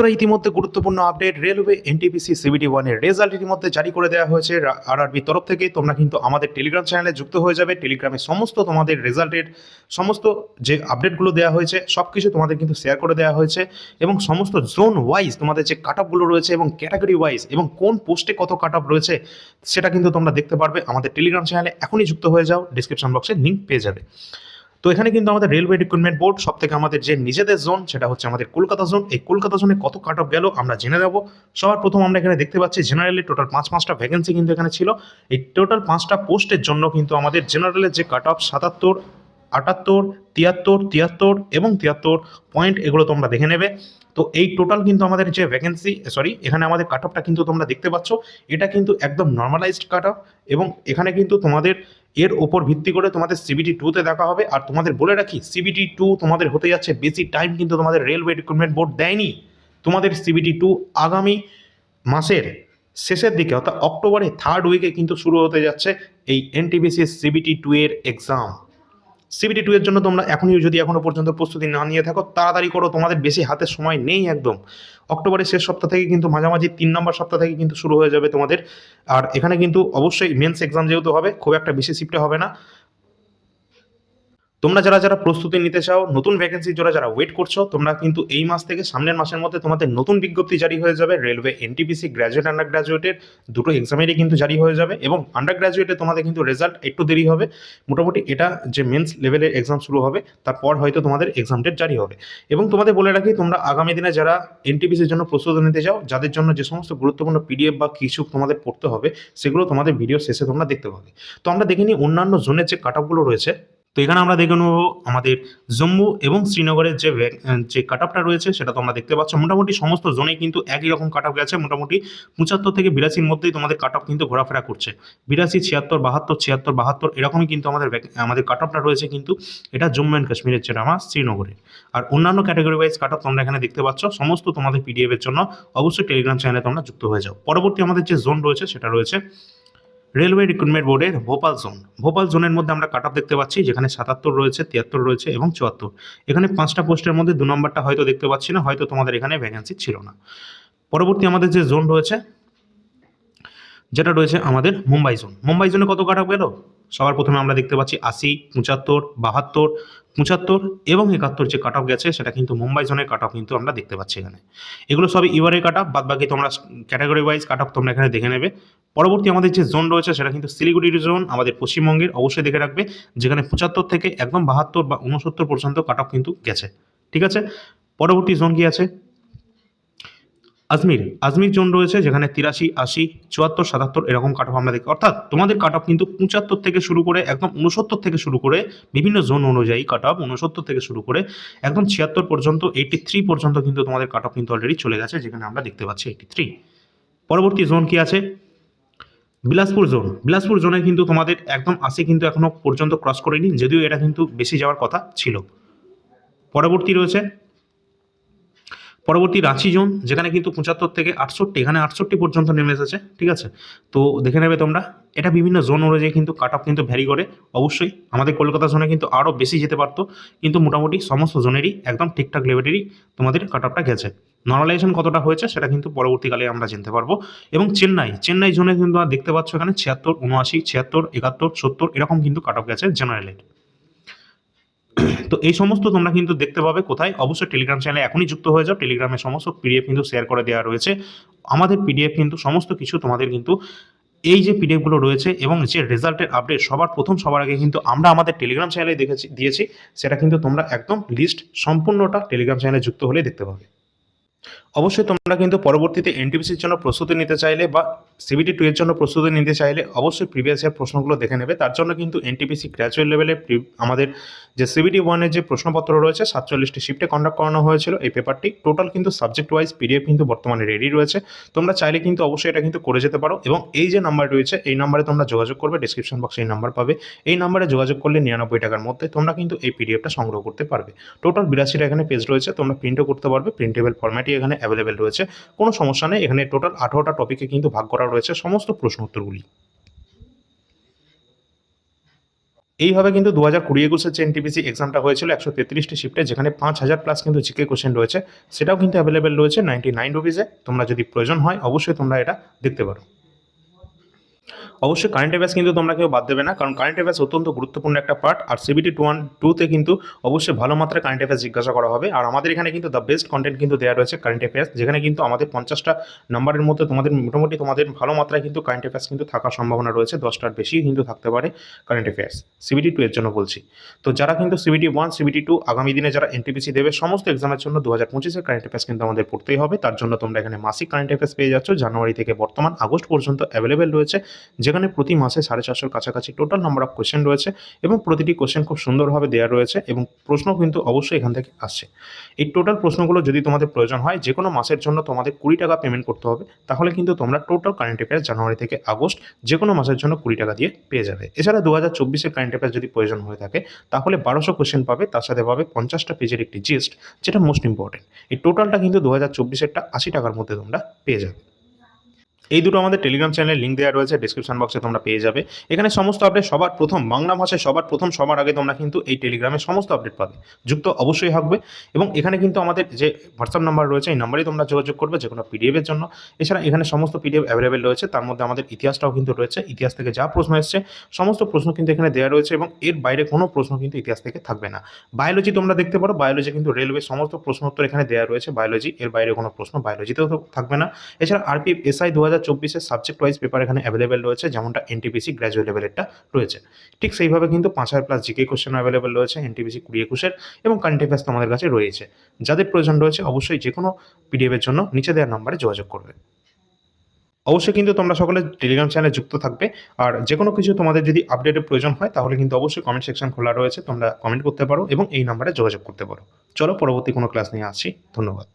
বন্ধুরা ইতিমধ্যে গুরুত্বপূর্ণ আপডেট, রেলওয়ে এনটিপিসি সিবিটি ওয়ানের রেজাল্ট ইতিমধ্যে জারি করে দেওয়া হয়েছে। আর আরআরবি তরফ থেকে তোমরা কিন্তু আমাদের টেলিগ্রাম চ্যানেলে যুক্ত হয়ে যাবে। টেলিগ্রামে সমস্ত তোমাদের রেজাল্টের সমস্ত যে আপডেটগুলো দেওয়া হয়েছে সব কিছু তোমাদের কিন্তু শেয়ার করে দেওয়া হয়েছে এবং সমস্ত জোন ওয়াইজ তোমাদের যে কাট অফগুলো রয়েছে এবং ক্যাটাগরি ওয়াইজ এবং কোন পোস্টে কত কাট অফ রয়েছে, সেটা কিন্তু তোমরা দেখতে পারবে আমাদের টেলিগ্রাম চ্যানেলে এখনই যুক্ত হয়ে যাও ডিসক্রিপশন বক্সে লিঙ্ক পেয়ে যাবে। তো এখানে কিন্তু আমাদের রেলওয়ে রিক্রুটমেন্ট বোর্ড সব থেকে আমাদের যে নিজেদের জোন সেটা হচ্ছে আমাদের কলকাতা জোন এই কলকাতা জোনে কত কাট অফ গেল আমরা জেনে নেব। সবার প্রথম আমরা এখানে দেখতে পাচ্ছি জেনারেলি টোটাল পাঁচ পাঁচটা ভ্যাকেন্সি কিন্তু এখানে ছিল। এই টোটাল পাঁচটা পোস্টের জন্য কিন্তু আমাদের জেনারেলের যে কাট অফ সাতাত্তর, আটাত্তর, তিয়াত্তর তিয়াত্তর এবং তিয়াত্তর পয়েন্ট এগুলো তোমরা দেখে নেবে। তো এই টোটাল কিন্তু আমাদের যে ভ্যাকেন্সি সরি এখানে আমাদের কাট অফটা কিন্তু তোমরা দেখতে পাচ্ছ। এটা কিন্তু একদম নর্মালাইজড কাট অফ এবং এখানে কিন্তু তোমাদের এর ওপর ভিত্তি করে তোমাদের সিবিটি টুতে দেখা হবে। আর তোমাদের বলে রাখি সিবিটি টু তোমাদের হতে যাচ্ছে বেশি টাইম কিন্তু তোমাদের রেলওয়ে রিক্রুটমেন্ট বোর্ড দেয়নি। তোমাদের সিবিটি টু আগামী মাসের শেষের দিকে, অর্থাৎ অক্টোবরে থার্ড উইকে কিন্তু শুরু হতে যাচ্ছে এই এনটিবিসি সিবিটি টু এর এক্সাম সিবিটি টু এর জন্য তোমরা এখনই যদি এখনও পর্যন্ত প্রস্তুতি না নিয়ে থাকো, তাড়াতাড়ি করো, তোমাদের বেশি হাতে সময় নেই একদম। অক্টোবরের শেষ সপ্তাহ থেকে কিন্তু মাঝামাঝি তিন নম্বর সপ্তাহ থেকে কিন্তু শুরু হয়ে যাবে তোমাদের। আর এখানে কিন্তু অবশ্যই মেন্স এক্সাম যেহেতু হবে, খুব একটা বেশি শিফটে হবে না। তোমরা যারা যারা প্রস্তুতি নিতে চাও, নতুন ভ্যাকেন্সির জন্য যারা ওয়েট করছ, তোমরা কিন্তু এই মাস থেকে সামনের মাসের মধ্যে তোমাদের নতুন বিজ্ঞপ্তি জারি হয়ে যাবে। রেলওয়ে এনটিপিসি গ্র্যাজুয়েট আন্ডার গ্র্যাজুয়েটের দুটো এক্সামেরই কিন্তু জারি হয়ে যাবে এবং আন্ডার গ্র্যাজুয়েটে তোমাদের কিন্তু রেজাল্ট একটু দেরি হবে। মোটামুটি এটা যে মেন্স লেভেলের এক্সাম শুরু হবে, তারপর হয়তো তোমাদের এক্সাম ডেট জারি হবে। এবং তোমাদের বলে রাখি, তোমরা আগামী দিনে যারা এনটিপিসির জন্য প্রস্তুতি নিতে চাও, যাদের জন্য যে সমস্ত গুরুত্বপূর্ণ পিডিএফ বা কিছু তোমাদের পড়তে হবে, সেগুলো তোমাদের ভিডিও শেষে তোমরা দেখতে পাবে। তো আমরা দেখে নিই অন্যান্য জোনের যে কাট রয়েছে তো এখানে আমরা দেখে নেব আমাদের জম্মু এবং শ্রীনগরের যে যে কাট অফটা রয়েছে সেটা তোমরা দেখতে পাচ্ছ। মোটামুটি সমস্ত জোনে কিন্তু একই রকম কাট অফ গেছে। মোটামুটি পঁচাত্তর থেকে বিরাশির মধ্যেই তোমাদের কাট অফ কিন্তু ঘোরাফেরা করছে। বিরাশি, ছিয়াত্তর, বাহাত্তর ছিয়াত্তর, বাহাত্তর এরকমই কিন্তু আমাদের আমাদের কাট অফটা রয়েছে কিন্তু এটা জম্মু অ্যান্ড কাশ্মীরের যেটা, আমার শ্রীনগরের। আর অন্যান্য ক্যাটাগরি ওয়াইজ কাট অফ তোমরা এখানে দেখতে পাচ্ছ। সমস্ত তোমাদের পিডিএফ এর জন্য অবশ্যই টেলিগ্রাম চ্যানেলে তোমরা যুক্ত হয়ে যাও। পরবর্তী আমাদের যে জোন রয়েছে সেটা রয়েছে রেলওয়ে রিক্রুটমেন্ট বোর্ডের ভোপাল জোন। ভোপাল জোনের মধ্যে আমরা কাট দেখতে পাচ্ছি, যেখানে সাতাত্তর রয়েছে, তিয়াত্তর রয়েছে এবং চুয়াত্তর। এখানে পাঁচটা পোস্টের মধ্যে দু নম্বরটা হয়তো দেখতে পাচ্ছি না, হয়তো তোমাদের এখানে ভ্যাকেন্সি ছিল না। পরবর্তী আমাদের যে জোন রয়েছে যেটা রয়েছে আমাদের মুম্বাই জোন মুম্বাই জোনে কত কাট গেল? সবার প্রথমে আমরা দেখতে পাচ্ছি আশি, পঁচাত্তর, বাহাত্তর, পঁচাত্তর এবং একাত্তর যে কাট অফ গেছে, সেটা কিন্তু মুম্বাই জোনের কাট অফ কিন্তু আমরা দেখতে পাচ্ছি এখানে। এগুলো সবই ইউআরের কাট অফ বাদ বাকি তোমরা ক্যাটাগরি ওয়াইজ কাট অফ তোমরা এখানে দেখে নেবে। পরবর্তী আমাদের যে জোন রয়েছে, সেটা কিন্তু শিলিগুড়ির জোন আমাদের পশ্চিমবঙ্গের, অবশ্যই দেখে রাখবে, যেখানে পঁচাত্তর থেকে একদম বাহাত্তর বা উনসত্তর পর্যন্ত কাট অফ কিন্তু গেছে। ঠিক আছে? পরবর্তী জোন কি আছে? আজমির আজমির জোন রয়েছে যেখানে তিরাশি, আশি, চুয়াত্তর, সাতাত্তর এরকম কাট অফ আমরা দেখি। অর্থাৎ তোমাদের কাট অফ কিন্তু পঁচাত্তর থেকে শুরু করে একদম উনসত্তর থেকে শুরু করে বিভিন্ন জোন অনুযায়ী কাট অফ উনসত্তর থেকে শুরু করে একদম ছিয়াত্তর পর্যন্ত এইটি থ্রি পর্যন্ত কিন্তু তোমাদের কাট অফ কিন্তু অলরেডি চলে গেছে, যেখানে আমরা দেখতে পাচ্ছি এইটি থ্রি পরবর্তী জোন কি আছে? বিলাসপুর জোন। বিলাসপুর জোনে কিন্তু তোমাদের একদম আশি কিন্তু এখনও পর্যন্ত ক্রস করেনি, যদিও এটা কিন্তু বেশি যাওয়ার কথা ছিল। পরবর্তী রয়েছে পরবর্তী রাঁচি জোন, যেখানে কিন্তু পঁচাত্তর থেকে আটষট্টি, এখানে আটষট্টি পর্যন্ত নেমে এসেছে, ঠিক আছে? তো দেখে নেবে তোমরা, এটা বিভিন্ন জোন অনুযায়ী কিন্তু কাট অফ কিন্তু ভ্যারি করে, অবশ্যই আমাদের কলকাতা জোনে কিন্তু আরও বেশি যেতে পারতো, কিন্তু মোটামুটি সমস্ত জোনেরই একদম ঠিকঠাক লেভেলেরই তোমাদের কাট অফটা গেছে। নর্মালাইজেশন কতটা হয়েছে সেটা কিন্তু পরবর্তীকালে আমরা জানতে পারব। এবং চেন্নাই চেন্নাই জোনে কিন্তু দেখতে পাচ্ছ এখানে ছিয়াত্তর, উনআশি, ছিয়াত্তর, একাত্তর, সত্তর, এরকম কিন্তু কাট অফ গেছে জেনারেলের তো এই সমস্ত তোমরা কিন্তু দেখতে পাবে কোথায়। অবশ্যই টেলিগ্রাম চ্যানেলে এখনই যুক্ত হয়ে যাও। টেলিগ্রামে সমস্ত পিডিএফ কিন্তু শেয়ার করে দেওয়া রয়েছে। আমাদের পিডিএফ কিন্তু সমস্ত কিছু তোমাদের কিন্তু এই যে পিডিএফগুলো রয়েছে এবং যে রেজাল্টের আপডেট সবার প্রথম সবার আগে কিন্তু আমরা আমাদের টেলিগ্রাম চ্যানেলে দেখেছি, দিয়েছি, সেটা কিন্তু তোমরা একদম লিস্ট সম্পূর্ণটা টেলিগ্রাম চ্যানেলে যুক্ত হলে দেখতে পাবে। অবশ্যই তোমরা কিন্তু পরবর্তীতে এনটিপিসির জন্য প্রস্তুতি নিতে চাইলে বা সিবিটি টু এর জন্য প্রস্তুতি নিতে চাইলে অবশ্যই প্রিভিয়াস ইয়ার প্রশ্নগুলো দেখে নেবে। তার জন্য কিন্তু এনটিপিসি গ্র্যাজুয়েট লেভেলে আমাদের যে সিবিটি ওয়ানের যে প্রশ্নপত্র রয়েছে, সাতচল্লিশটি শিফটে কন্ডাক্ট করানো হয়েছিল। এই পেপারটি টোটাল কিন্তু সাবজেক্ট ওয়াইজ পিডিএফ কিন্তু বর্তমানে রেডি রয়েছে। তোমরা চাইলে কিন্তু অবশ্যই এটা কিন্তু করে যেতে পারো এবং এই যে নাম্বার রয়েছে, এই নাম্বারে তোমরা যোগাযোগ করবে ডিসক্রিপশন বক্সে এই নাম্বার পাবে। এই নাম্বারে যোগাযোগ করলে নিরানব্বই টাকার মধ্যে তোমরা কিন্তু এই পিডিএফটা সংগ্রহ করতে পারবে। টোটাল বিরাশিটা এখানে পেজ রয়েছে, তোমরা প্রিন্টও করতে পারবে। প্রিন্টেবল ফরম্যাটই এখানে অ্যাভেলেবেল রয়েছে। কোনো সমস্যা নেই। এখানে টোটাল আঠারোটা টপিকে কিন্তু ভাগ করা রয়েছে সমস্ত প্রশ্ন উত্তরগুলি। এইভাবে কিন্তু দু হাজার কুড়ি একুশের যে এনটিপিসি এক্সামটা হয়েছিল, একশো তেত্রিশটি শিফটে যেখানে পাঁচ হাজার প্লাস কিন্তু জিকে কোশ্চেন রয়েছে, সেটাও কিন্তু অ্যাভেলেবেল রয়েছে নাইনটি নাইন রুপিসে তোমরা যদি প্রয়োজন হয়, অবশ্যই তোমরা এটা দেখতে পারো। অবশ্যই কারেন্ট অ্যাফেয়ার্স কিন্তু তোমরা কেউ বাদ দেবে না, কারণ কারেন্ট অ্যাফেয়ার্স অত্যন্ত গুরুত্বপূর্ণ একটা পার্ট আর সিবিটি টু ওয়ান টুতে কিন্তু অবশ্যই ভালো মাত্রায় কারেন্ট অ্যাফেয়ার্স জিজ্ঞাসা করা হবে। আর আমাদের এখানে কিন্তু দ্য বেস্ট কন্টেন্ট কিন্তু দেওয়া রয়েছে কারেন্ট অ্যাফেয়ার্স যেখানে কিন্তু আমাদের পঞ্চাশটা নাম্বারের মধ্যে তোমাদের মোটামুটি তোমাদের ভালো মাত্রায় কিন্তু কারেন্ট অ্যাফেয়ার্স কিন্তু থাকার সম্ভাবনা রয়েছে, দশটার বেশি কিন্তু থাকতে পারে কারেন্ট অ্যাফেয়ার্স সিবিটি টু এর জন্য বলছি। তো যারা কিন্তু সিবিটি ওয়ান সিবিটি টু আগামী দিনে যারা এনটিপিসি দেবে, সমস্ত এক্সামের জন্য দু হাজার পঁচিশের কারেন্ট অ্যাফেয়ার্স কিন্তু আমাদের পড়তেই হবে। তার জন্য তোমরা এখানে মাসিক কারেন্ট অ্যাফেয়ার্স পেয়ে যাচ্ছ। জানুয়ারি থেকে বর্তমান আগস্ট পর্যন্ত অ্যাভেলেবেল রয়েছে। যেখানে প্রতি মাসে সাড়ে চারশোর কাছাকাছি টোটাল নাম্বার অফ কোশ্চেন রয়েছে এবং প্রতিটি কোয়েশ্চেন খুব সুন্দরভাবে দেওয়া রয়েছে এবং প্রশ্ন কিন্তু অবশ্যই এখান থেকে আসছে। এই টোটাল প্রশ্নগুলো যদি তোমাদের প্রয়োজন হয় যে কোনো মাসের জন্য তোমাদের কুড়ি টাকা পেমেন্ট করতে হবে, তাহলে কিন্তু তোমরা টোটাল কারেন্ট অ্যাফেয়ার্স জানুয়ারি থেকে আগস্ট যে কোনো মাসের জন্য কুড়ি টাকা দিয়ে পেয়ে যাবে। এছাড়া দু হাজার চব্বিশের কারেন্ট অ্যাফেয়ার্স যদি প্রয়োজন হয়ে থাকে, তাহলে বারোশো কোশ্চেন পাবে, তার সাথে পাবে পঞ্চাশটা পেজের একটি জিস্ট যেটা মোস্ট ইম্পর্টেন্ট এই টোটালটা কিন্তু দু হাজার চব্বিশেরটা আশি টাকার মধ্যে তোমরা পেয়ে যাবে। এই দুটো আমাদের টেলিগ্রাম চ্যানেলের লিঙ্ক দেওয়া রয়েছে ডিসক্রিপশন বক্সে তোমরা পেয়ে যাবে। এখানে সমস্ত আপডেট সবার প্রথম, বাংলা ভাষায় সবার প্রথম, সবার আগে তোমরা কিন্তু এই টেলিগ্রামে সমস্ত আপডেট পাবে। যুক্ত অবশ্যই থাকবে এবং এখানে কিন্তু আমাদের যে হোয়াটসঅ্যাপ নাম্বার রয়েছে, এই নাম্বারেই তোমরা যোগাযোগ করবে যে কোনো পিডিএফের জন্য। এছাড়া এখানে সমস্ত পিডিএফ অ্যাভেলেবেল রয়েছে, তার মধ্যে আমাদের ইতিহাসটাও কিন্তু রয়েছে, ইতিহাস থেকে যা প্রশ্ন এসছে, সমস্ত প্রশ্ন কিন্তু এখানে দেওয়া রয়েছে এবং এর বাইরে কোনো প্রশ্ন কিন্তু ইতিহাস থেকে থাকবে না। বায়োলজি তোমরা দেখতে পারো বায়োলজি কিন্তু রেলওয়ে সমস্ত প্রশ্ন উত্তর এখানে দেওয়া রয়েছে বায়োলজি এর বাইরে কোনো প্রশ্ন বায়োলজিতেও থাকবে না। এছাড়া আরপিএফ এসআই দু হাজার চব্বিশের সাবজেক্ট ওয়াইজ পেপার এখানে অ্যাভেলেবেল রয়েছে, যেমনটা এনটিপিসি গ্র্যাজুয়েট লেভেলেরটা রয়েছে। ঠিক সেইভাবে কিন্তু পাঁচ হাজার প্লাস জিকে কোশ্চেন অ্যাভেলেবেল রয়েছে এনটিপিসি কুড়ি একুশের এবং কারেন্ট অ্যাফেয়ার্স তোমাদের কাছে রয়েছে। যাদের প্রয়োজন রয়েছে অবশ্যই যে কোনো পিডিএফের জন্য নিচে দেওয়ার নাম্বারে যোগাযোগ করবে। অবশ্যই কিন্তু তোমরা সকলে টেলিগ্রাম চ্যানেলে যুক্ত থাকবে। আর যে কোনো কিছু তোমাদের যদি আপডেটের প্রয়োজন হয়, তাহলে কিন্তু অবশ্যই কমেন্ট সেকশন খোলা রয়েছে, তোমরা কমেন্ট করতে পারো এবং এই নাম্বারে যোগাযোগ করতে পারো। চলো পরবর্তী কোনো ক্লাস নিয়ে আসছি ধন্যবাদ।